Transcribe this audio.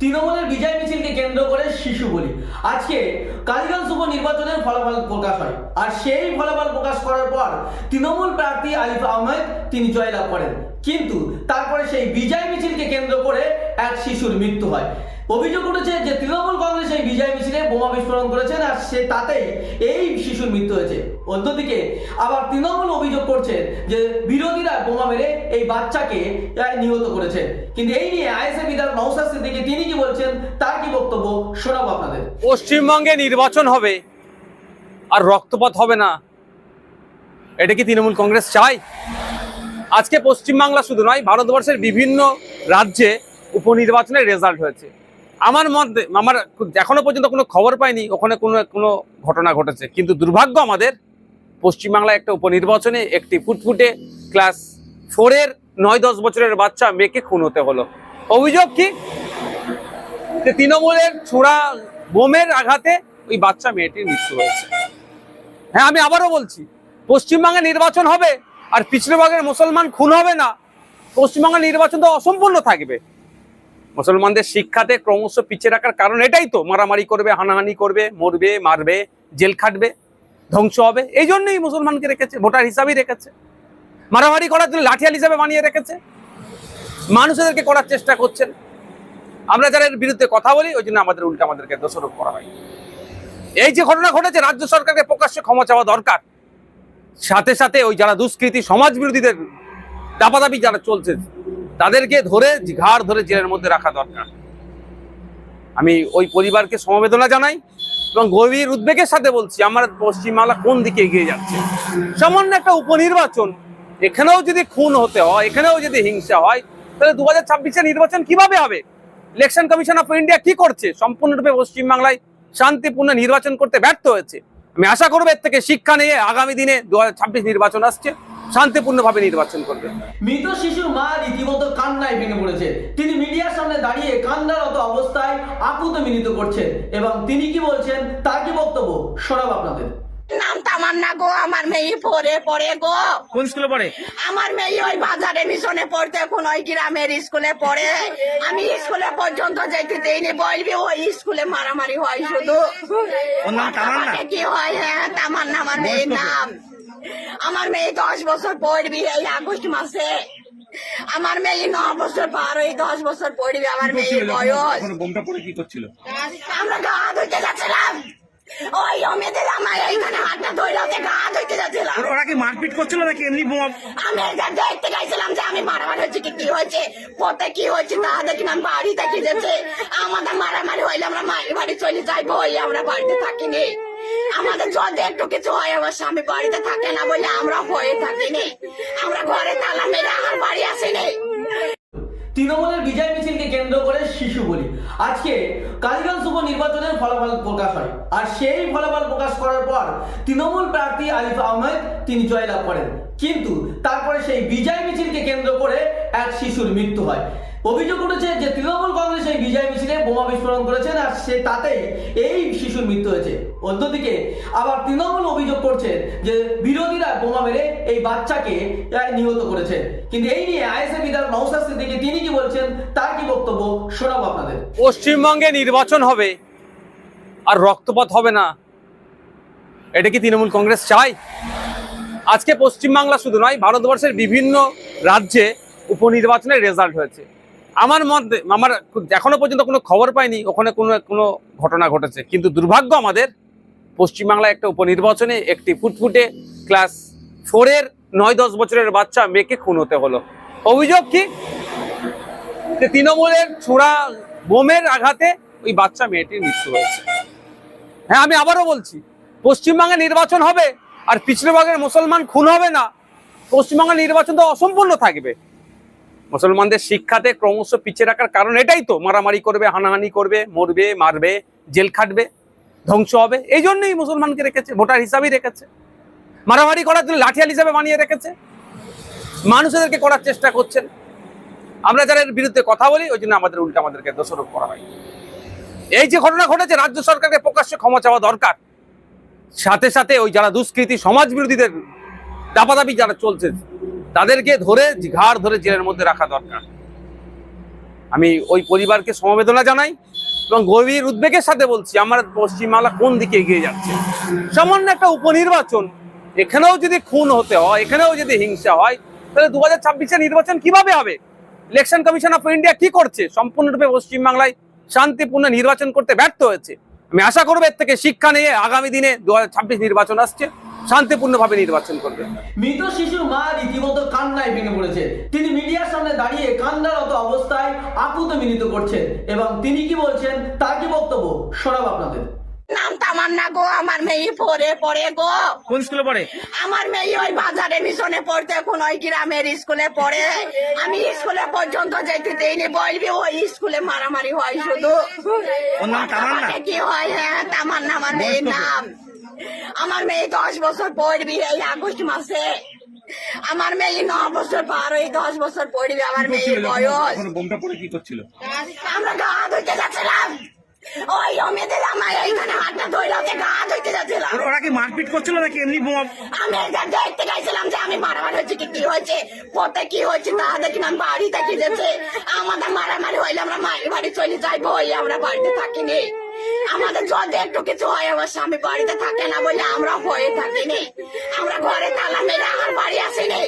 তৃণমূলের বিজয় মিছিলকে কেন্দ্র করে শিশু বলি। আজকে কালীগঞ্জ উপ নির্বাচনের ফলাফল প্রকাশ হয়। আর সেই ফলাফল প্রকাশ করার পর তৃণমূল প্রার্থী আলিফ আহমেদ তিনি জয়লাভ করেন। কিন্তু তারপরে সেই বিজয় মিছিলকে কেন্দ্র করে এক শিশুর মৃত্যু হয়। অভিযোগ উঠেছে যে তৃণমূল কংগ্রেস এই বিজয় মিছিলে বোমা বিস্ফোরণ করেছেন আর সে তাতেই এই শিশুর মৃত্যু হয়েছে। অন্যদিকে আবার তৃণমূল অভিযোগ করছে যে বিরোধীরা বোমা মেরে এই বাচ্চাকে নিহত করেছে। কিন্তু এই নিয়ে আইএসএ বিধায়ক নৌসাদ সিদ্দিকী তিনি কি বলছেন, তার কি বক্তব্য শোনাবো আপনাদের। পশ্চিমবঙ্গে নির্বাচন হবে আর রক্তপাত হবে না। এটা কি তৃণমূল কংগ্রেস চায়? আজকে পশ্চিমবাংলা শুধু নয়, ভারতবর্ষের বিভিন্ন রাজ্যে উপনির্বাচনের রেজাল্ট হয়েছে। আমার মধ্যে আমার এখনও পর্যন্ত কোনো খবর পাইনি, ওখানে কোনো কোনো ঘটনা ঘটেছে। কিন্তু দুর্ভাগ্য আমাদের, পশ্চিমবাংলায় একটা উপনির্বাচনে একটি ফুটফুটে ক্লাস ফোরের নয় দশ বছরের বাচ্চা মেয়েকে খুন হতে হলো। অভিযোগ কি? তৃণমূলের ছোড়া বোমের আঘাতে ওই বাচ্চা মেয়েটির মৃত্যু হয়েছে। হ্যাঁ আমি আবারও বলছি, পশ্চিমবঙ্গে নির্বাচন হবে আর পিছড়েবাগের মুসলমান খুন হবে না। পশ্চিমবঙ্গের নির্বাচন তো অসম্পূর্ণ থাকবে। মুসলমানদের শিক্ষাতে ক্রমশ পিছিয়ে রাখার কারণ এটাই তো। মারামারি করবে, হানাহানি করবে, মরবে, মারবে, জেল খাটবে, ধ্বংস হবে। এই জন্যই মুসলমানকে রেখেছে, ভোটার হিসাবেই রেখেছে। মারামারি করার জন্য লাঠিয়াল হিসাবে বানিয়ে রেখেছে। মানুষদেরকে করার চেষ্টা করছেন। আমরা যারা এর বিরুদ্ধে কথা বলি, ওই জন্য আমাদের উল্টা আমাদেরকে দোষারোপ করা হয়। এই যে ঘটনা ঘটেছে, রাজ্য সরকারকে প্রকাশ্যে ক্ষমা চাওয়া দরকার। সাথে সাথে ওই যারা দুষ্কৃতী সমাজ বিরোধীদের দাপাদাপি যারা চলছে তাদেরকে ধরে ঘাড় ধরে জেলের মধ্যে রাখা দরকার। আমি ওই পরিবারকে সমবেদনা জানাই এবং গভীর উদ্বেগের সাথে বলছি, আমার পশ্চিমবাংলা কোন দিকে এগিয়ে যাচ্ছে? সামান্য একটা উপনির্বাচন, এখানেও যদি খুন হতে হয়, এখানেও যদি হিংসা হয়, তাহলে দু হাজার নির্বাচন কীভাবে হবে? ইলেকশন কমিশন অফ ইন্ডিয়া কি করছে? সম্পূর্ণরূপে পশ্চিমবাংলায় শান্তিপূর্ণ নির্বাচন করতে ব্যর্থ হয়েছে। আমি আশা করব এর থেকে শিক্ষা নিয়ে আগামী দিনে দু হাজার ছাব্বিশ নির্বাচন আসছে। শান্তিপূর্ণভাবে নির্বাচন করবে মৃত শিশুর মা রীতিমতো কান্নায় ভেঙে পড়েছে। তিনি মিডিয়ার সামনে দাঁড়িয়ে কান্নারত অবস্থায় আকুত মিনিত করছেন এবং তিনি কি বলছেন তার কি বক্তব্য? শোনাবো আপনাদের। নাম তামান্না গো আমার মেয়ে পড়ে পড়ে গো। কোন স্কুলে পড়ে? আমার মেয়ে ওই বাজারে মিশনে পড়তে এখন ওই গ্রামের স্কুলে পড়ে। আমি স্কুলে পর্যন্ত যেতে দেইনি বলবি ওই স্কুলে মারামারি হয় শুধু। ওর নাম কি হয় হ্যাঁ তামান্না আমার মেয়ের নাম। আমার মেয়ে দশ বছর পড়বি এই আগস্ট মাসে। আমার মেয়ে ন বছর পার হয়ে দশ বছর পড়বি আমার মেয়ের বয়স। বোমটা পড়ে কি করছিল? আমরা গা ধুইতে যাচ্ছিলাম। ওই অমেদের আমার এইখানে হাতটা ধরে গা ধুইতে যাচ্ছিলাম। ওরা- ওরা কি মারপিট করছিল নাকি এমনি বোমা? আমি এটা দেখতে গেছিলাম যে আমি মারামারি হচ্ছে কি কি হয়েছে পথে কি হয়েছে তা দেখি আমি বাড়ি দেখি যেতে আমাদের মারামারি হইলে আমরা মায়ের বাড়ি চলে যাইবো ওই আমরা বাড়িতে থাকিনি। আমাদের যদি একটু কিছু হয়, আমার স্বামী বাড়িতে থাকে না বলে আমরা হয়ে থাকিনি। আমরা ঘরে তালা মেরে আর বাড়ি আসিনি। তৃণমূলের বিজয় মিছিলকে কেন্দ্র করে শিশু বলি। আজকে কালীগঞ্জ উপ নির্বাচনের ফলাফল প্রকাশ হয়। আর সেই ফলাফল প্রকাশ করার পর তৃণমূল প্রার্থী আলিফ আহমেদ তিনি জয়লাভ করেন। কিন্তু তারপরে সেই বিজয় মিছিলকে কেন্দ্র করে এক শিশুর মৃত্যু হয়। অভিযোগ উঠেছে যে তৃণমূল কংগ্রেস এই বিজয় মিছিলে বোমা বিস্ফোরণ করেছেন আর সে তাতেই এই শিশুর মৃত্যু হয়েছে। অন্যদিকে আবার তৃণমূল অভিযোগ করছে যে বিরোধীরা বোমা মেরে এই বাচ্চাকে নিহত করেছে। কিন্তু এই নিয়ে আইএসএ বিধায়ক নৌসাদ সিদ্দিকী তিনি কি বলছেন, তার কি বক্তব্য শোনাবো আপনাদের। পশ্চিমবঙ্গে নির্বাচন হবে আর রক্তপাত হবে না। এটা কি তৃণমূল কংগ্রেস চায়? আজকে পশ্চিমবাংলা শুধু নয়, ভারতবর্ষের বিভিন্ন রাজ্যে উপনির্বাচনের রেজাল্ট হয়েছে। আমার মধ্যে, আমার এখনও পর্যন্ত কোনো খবর পাইনি, ওখানে কোনো কোনো ঘটনা ঘটেছে। কিন্তু দুর্ভাগ্য আমাদের, পশ্চিমবাংলায় একটা উপনির্বাচনে একটি ফুটফুটে ক্লাস ফোরের নয় দশ বছরের বাচ্চা মেয়েকে খুন হতে হলো। অভিযোগ কি? যে তৃণমূলের ছোড়া বোমের আঘাতে ওই বাচ্চা মেয়েটির মৃত্যু হয়েছে। হ্যাঁ আমি আবারও বলছি, পশ্চিমবঙ্গে নির্বাচন হবে আর পিছড়েবাগের মুসলমান খুন হবে না। পশ্চিমবঙ্গের নির্বাচন তো অসম্পূর্ণ থাকবে। মুসলমানদের শিক্ষাতে ক্রমশ পিছিয়ে রাখার কারণ এটাই তো। মারামারি করবে, হানাহানি করবে, মরবে, মারবে, জেল খাটবে, ধ্বংস হবে। এই জন্যই মুসলমানকে রেখেছে, ভোটার হিসাবেই রেখেছে। মারামারি করার জন্য লাঠিয়াল হিসাবে বানিয়ে রেখেছে। মানুষদেরকে করার চেষ্টা করছেন। আমরা যারা বিরুদ্ধে কথা বলি, ওই জন্য আমাদের উল্টে আমাদেরকে দোষারোপ করা হয়। এই যে ঘটনা ঘটেছে, রাজ্য সরকারকে প্রকাশ্যে ক্ষমা চাওয়া দরকার। সাথে সাথে ওই যারা দুষ্কৃতী সমাজ বিরোধীদের দাপাদাপি যারা চলছে তাদেরকে ধরে ঘাড় ধরে জেলের মধ্যে রাখা দরকার। আমি ওই পরিবারকে সমবেদনা জানাই এবং গভীর উদ্বেগের সাথে বলছি, আমার পশ্চিমবাংলা কোন দিকে এগিয়ে যাচ্ছে? সামান্য একটা উপনির্বাচন, এখানেও যদি খুন হতে হয়, এখানেও যদি হিংসা হয়, তাহলে দু হাজার নির্বাচন কীভাবে হবে? ইলেকশন কমিশন অফ ইন্ডিয়া কি করছে? সম্পূর্ণরূপে পশ্চিমবাংলায় শান্তিপূর্ণ নির্বাচন করতে ব্যর্থ হয়েছে। আমি আশা করব এর থেকে শিক্ষা নিয়ে আগামী দিনে দু হাজার ছাব্বিশ নির্বাচন আসছে। শান্তিপূর্ণভাবে নির্বাচন করবে। মৃত শিশুর মা রীতিমতো কান্নায় ভেঙে পড়েছে। তিনি মিডিয়ার সামনে দাঁড়িয়ে কান্নারত অবস্থায় আকুত মিলিত করছেন এবং তিনি কি বলছেন তার কি বক্তব্য? শোনাব আপনাদের। নাম তামান্না গো আমার মেয়ে পড়ে পড়ে গো। কোন স্কুলে পড়ে? আমার মেয়ে ওই বাজারে মিশনে পড়তে এখন ওই গ্রামের স্কুলে পড়ে। আমি স্কুলে পর্যন্ত যেতে দেইনি বলবি ওই স্কুলে মারামারি হয় শুধু। কি হয় হ্যাঁ তামান্না আমার মেয়ের নাম। আমার মেয়ে দশ বছর পড়বি এই আগস্ট মাসে। আমার মেয়ে ন বছর পার ওই দশ বছর পড়বি আমার মেয়ের বয়স। বোমটা পড়ে কি করছিল? আমরা গা ধুইতে যাচ্ছিলাম। ওই অমিতে আমার এইখানে হাতটা ধইলাতে গা ধুইতে যাচ্ছিলাম। ওরা- ওরা কি মারপিট করছিল নাকি এমনি বোমা? আমি দেখতে যে আমি মারামারি কি কি হয়েছে পথে কি হয়েছে তা দেখি বাড়ি আমাদের মারামারি হইলে আমরা মায়ের বাড়ি চলে যাইবো ওই আমরা বাড়িতে থাকিনি। আমাদের যদি একটু কিছু হয়, আমার স্বামী বাড়িতে থাকে না বলে আমরা ভয়ে থাকিনি। আমরা ঘরে তালা মেরে আমার বাড়ি আসিনি।